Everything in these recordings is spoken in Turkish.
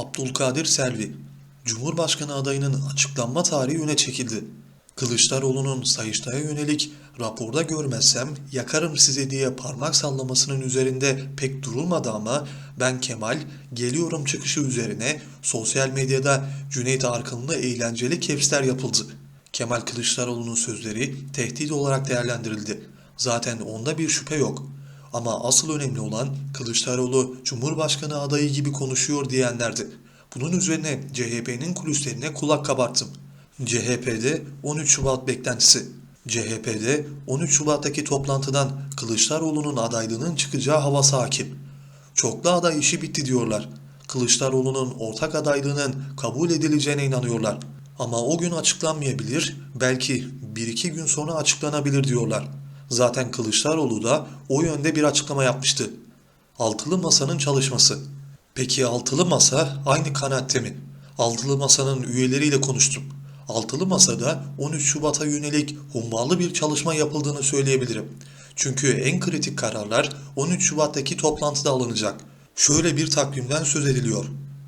Abdülkadir Selvi Cumhurbaşkanı adayının açıklanma tarihi öne çekildi. Kılıçdaroğlu'nun Sayıştay'a yönelik raporda görmezsem yakarım sizi diye parmak sallamasının üzerinde pek durulmadı ama ben Kemal geliyorum çıkışı üzerine sosyal medyada Cüneyt Arkın'la eğlenceli kepsler yapıldı. Kemal Kılıçdaroğlu'nun sözleri tehdit olarak değerlendirildi. Zaten onda bir şüphe yok. Ama asıl önemli olan Kılıçdaroğlu Cumhurbaşkanı adayı gibi konuşuyor diyenlerdi. Bunun üzerine CHP'nin kulislerine kulak kabarttım. CHP'de 13 Şubat beklentisi. CHP'de 13 Şubat'taki toplantıdan Kılıçdaroğlu'nun adaylığının çıkacağı havası hakim. Çoklu aday işi bitti diyorlar. Kılıçdaroğlu'nun ortak adaylığının kabul edileceğine inanıyorlar. Ama o gün açıklanmayabilir, belki bir iki gün sonra açıklanabilir diyorlar. Zaten Kılıçdaroğlu da o yönde bir açıklama yapmıştı. Altılı Masa'nın çalışması. Peki Altılı Masa aynı kanaatte mi? Altılı Masa'nın üyeleriyle konuştum. Altılı Masa'da 13 Şubat'a yönelik hummalı bir çalışma yapıldığını söyleyebilirim. Çünkü en kritik kararlar 13 Şubat'taki toplantıda alınacak. Şöyle bir takvimden söz ediliyor.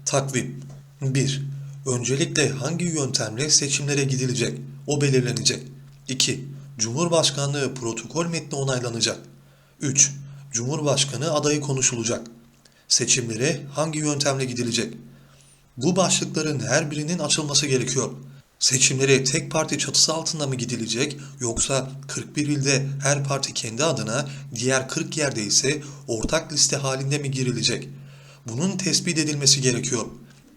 Takvim 1. Öncelikle hangi yöntemle seçimlere gidilecek? O belirlenecek. 2. Cumhurbaşkanlığı protokol metni onaylanacak. 3. Cumhurbaşkanı adayı konuşulacak. Seçimlere hangi yöntemle gidilecek? Bu başlıkların her birinin açılması gerekiyor. Seçimlere tek parti çatısı altında mı gidilecek yoksa 41 ilde her parti kendi adına diğer 40 yerde ise ortak liste halinde mi girilecek? Bunun tespit edilmesi gerekiyor.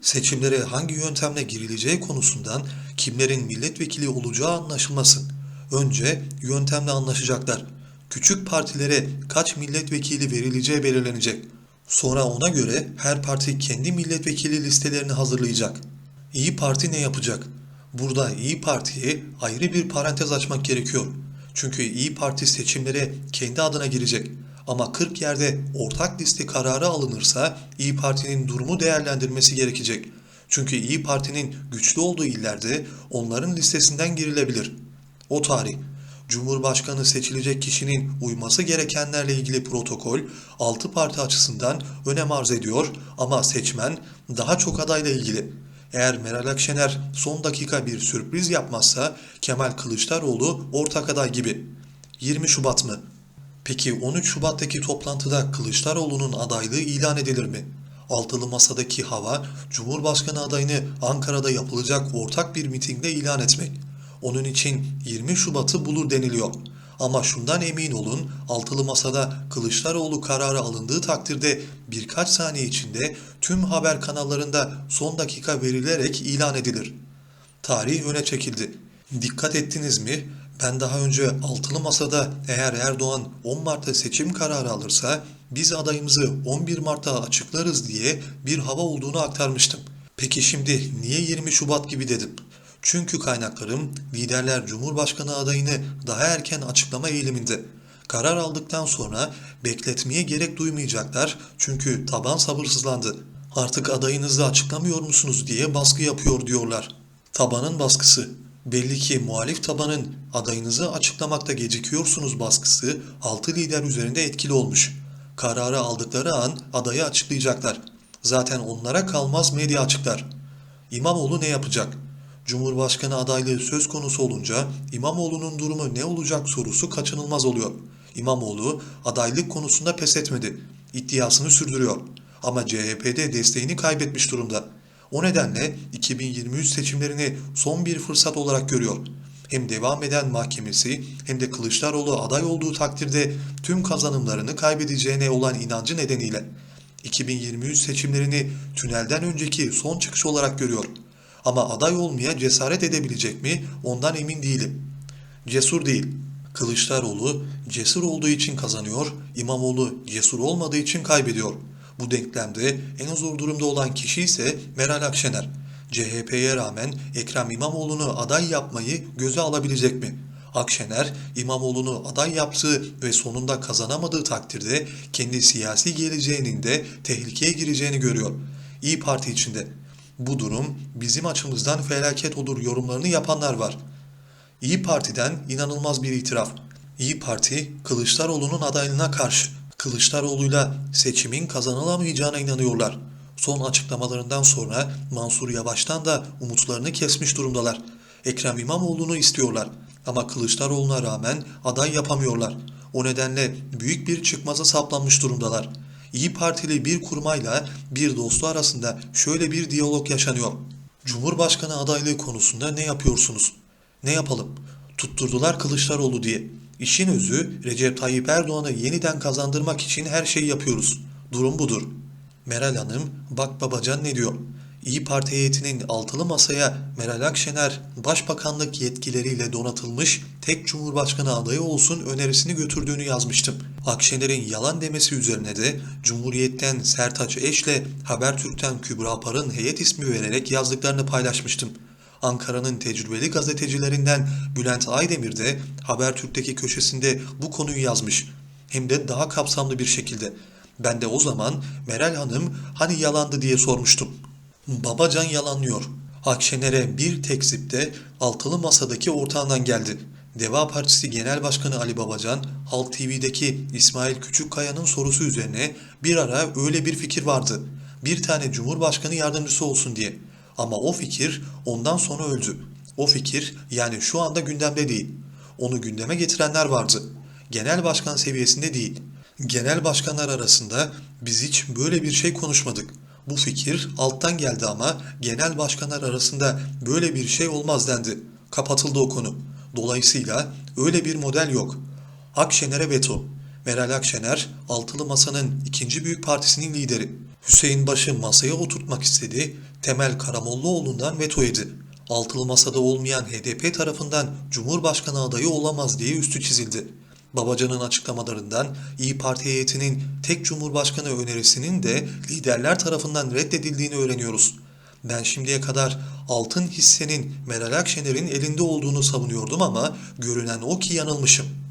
Seçimlere hangi yöntemle girileceği konusundan kimlerin milletvekili olacağı anlaşılmasın. Önce yöntemle anlaşacaklar. Küçük partilere kaç milletvekili verileceği belirlenecek. Sonra ona göre her parti kendi milletvekili listelerini hazırlayacak. İyi Parti ne yapacak? Burada İyi Parti'ye ayrı bir parantez açmak gerekiyor. Çünkü İyi Parti seçimlere kendi adına girecek. Ama 40 yerde ortak liste kararı alınırsa İyi Parti'nin durumu değerlendirmesi gerekecek. Çünkü İyi Parti'nin güçlü olduğu illerde onların listesinden girilebilir. O tarih Cumhurbaşkanı seçilecek kişinin uyması gerekenlerle ilgili protokol 6 parti açısından önem arz ediyor ama seçmen daha çok adayla ilgili. Eğer Meral Akşener son dakika bir sürpriz yapmazsa Kemal Kılıçdaroğlu ortak aday gibi. 20 Şubat mı? Peki 13 Şubat'taki toplantıda Kılıçdaroğlu'nun adaylığı ilan edilir mi? Altılı masadaki hava Cumhurbaşkanı adayını Ankara'da yapılacak ortak bir mitingde ilan etmek. Onun için 20 Şubat'ı bulur deniliyor. Ama şundan emin olun altılı masada Kılıçdaroğlu kararı alındığı takdirde birkaç saniye içinde tüm haber kanallarında son dakika verilerek ilan edilir. Tarih öne çekildi. Dikkat ettiniz mi? Ben daha önce altılı masada eğer Erdoğan 10 Mart'ta seçim kararı alırsa biz adayımızı 11 Mart'ta açıklarız diye bir hava olduğunu aktarmıştım. Peki şimdi niye 20 Şubat gibi dedim? Çünkü kaynaklarım liderler Cumhurbaşkanı adayını daha erken açıklama eğiliminde. Karar aldıktan sonra bekletmeye gerek duymayacaklar çünkü taban sabırsızlandı. Artık adayınızı açıklamıyor musunuz diye baskı yapıyor diyorlar. Tabanın baskısı. Belli ki muhalif tabanın adayınızı açıklamakta gecikiyorsunuz baskısı 6 lider üzerinde etkili olmuş. Kararı aldıkları an adayı açıklayacaklar. Zaten onlara kalmaz medya açıklar. İmamoğlu ne yapacak? Cumhurbaşkanı adaylığı söz konusu olunca İmamoğlu'nun durumu ne olacak sorusu kaçınılmaz oluyor. İmamoğlu adaylık konusunda pes etmedi. İddiasını sürdürüyor. Ama CHP'de desteğini kaybetmiş durumda. O nedenle 2023 seçimlerini son bir fırsat olarak görüyor. Hem devam eden mahkemesi hem de Kılıçdaroğlu aday olduğu takdirde tüm kazanımlarını kaybedeceğine olan inancı nedeniyle 2023 seçimlerini tünelden önceki son çıkış olarak görüyor. Ama aday olmaya cesaret edebilecek mi ondan emin değilim. Cesur değil. Kılıçdaroğlu cesur olduğu için kazanıyor, İmamoğlu cesur olmadığı için kaybediyor. Bu denklemde en zor durumda olan kişi ise Meral Akşener. CHP'ye rağmen Ekrem İmamoğlu'nu aday yapmayı göze alabilecek mi? Akşener, İmamoğlu'nu aday yaptığı ve sonunda kazanamadığı takdirde kendi siyasi geleceğinin de tehlikeye gireceğini görüyor. İyi Parti içinde. Bu durum bizim açımızdan felaket olur yorumlarını yapanlar var. İyi Parti'den inanılmaz bir itiraf. İyi Parti Kılıçdaroğlu'nun adaylığına karşı. Kılıçdaroğlu'yla seçimin kazanılamayacağına inanıyorlar. Son açıklamalarından sonra Mansur Yavaş'tan da umutlarını kesmiş durumdalar. Ekrem İmamoğlu'nu istiyorlar ama Kılıçdaroğlu'na rağmen aday yapamıyorlar. O nedenle büyük bir çıkmaza saplanmış durumdalar. İyi Partili bir kurmayla bir dostu arasında şöyle bir diyalog yaşanıyor. Cumhurbaşkanı adaylığı konusunda ne yapıyorsunuz? Ne yapalım? Tutturdular Kılıçdaroğlu diye. İşin özü Recep Tayyip Erdoğan'ı yeniden kazandırmak için her şeyi yapıyoruz. Durum budur. Meral Hanım, bak babacan ne diyor? İyi Parti heyetinin altılı masaya Meral Akşener başbakanlık yetkileriyle donatılmış tek cumhurbaşkanı adayı olsun önerisini götürdüğünü yazmıştım. Akşener'in yalan demesi üzerine de Cumhuriyet'ten Sertaç Eş'le Habertürk'ten Kübra Par'ın heyet ismi vererek yazdıklarını paylaşmıştım. Ankara'nın tecrübeli gazetecilerinden Bülent Aydemir de Habertürk'teki köşesinde bu konuyu yazmış. Hem de daha kapsamlı bir şekilde. Ben de o zaman Meral Hanım hani yalandı diye sormuştum. Babacan yalanlıyor. Akşener'e bir tekzipte altılı masadaki ortağından geldi. Deva Partisi Genel Başkanı Ali Babacan, Halk TV'deki İsmail Küçükkaya'nın sorusu üzerine bir ara öyle bir fikir vardı. Bir tane Cumhurbaşkanı yardımcısı olsun diye. Ama o fikir ondan sonra öldü. O fikir yani şu anda gündemde değil. Onu gündeme getirenler vardı. Genel başkan seviyesinde değil. Genel başkanlar arasında biz hiç böyle bir şey konuşmadık. Bu fikir alttan geldi ama genel başkanlar arasında böyle bir şey olmaz dendi. Kapatıldı o konu. Dolayısıyla öyle bir model yok. Akşener'e veto. Meral Akşener, Altılı Masa'nın ikinci büyük partisinin lideri. Hüseyin Baş'ı masaya oturtmak istedi, Temel Karamollaoğlu'ndan veto yedi. Altılı Masa'da olmayan HDP tarafından Cumhurbaşkanı adayı olamaz diye üstü çizildi. Babacan'ın açıklamalarından İyi Parti heyetinin tek Cumhurbaşkanı önerisinin de liderler tarafından reddedildiğini öğreniyoruz. Ben şimdiye kadar altın hissenin Meral Akşener'in elinde olduğunu savunuyordum ama görünen o ki yanılmışım.